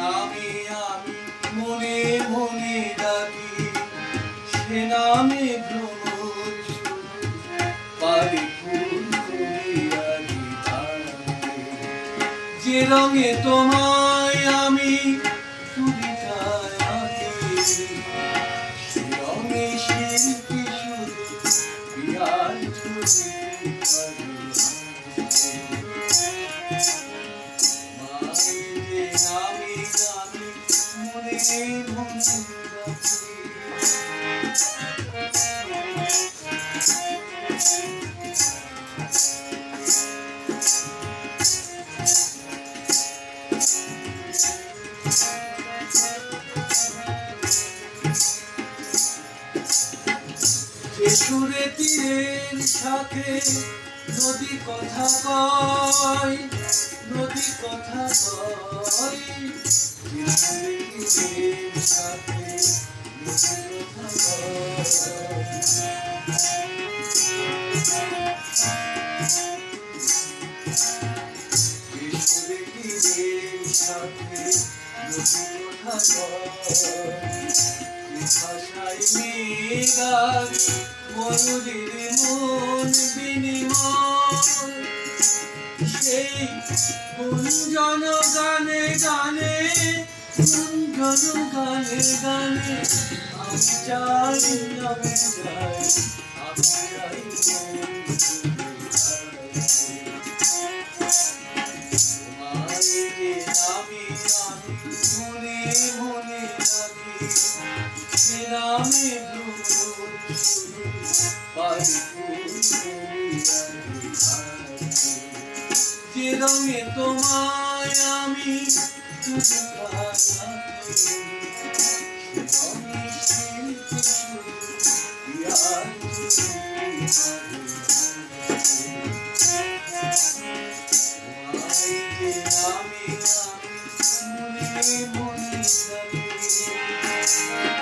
নামে আমি মনে মনে ডাকি সে নামে যে রঙে তোমায় আমি কবিতায় সুরে তীরের সাথে নদী কথা কয় কথা ময়ূরীর মন বিনিময় সেই কুঞ্জন গানে গানে কুঞ্জন গানে গানে আমি চাই আমি চাই আমি রঙে তোমায় আমি শুধু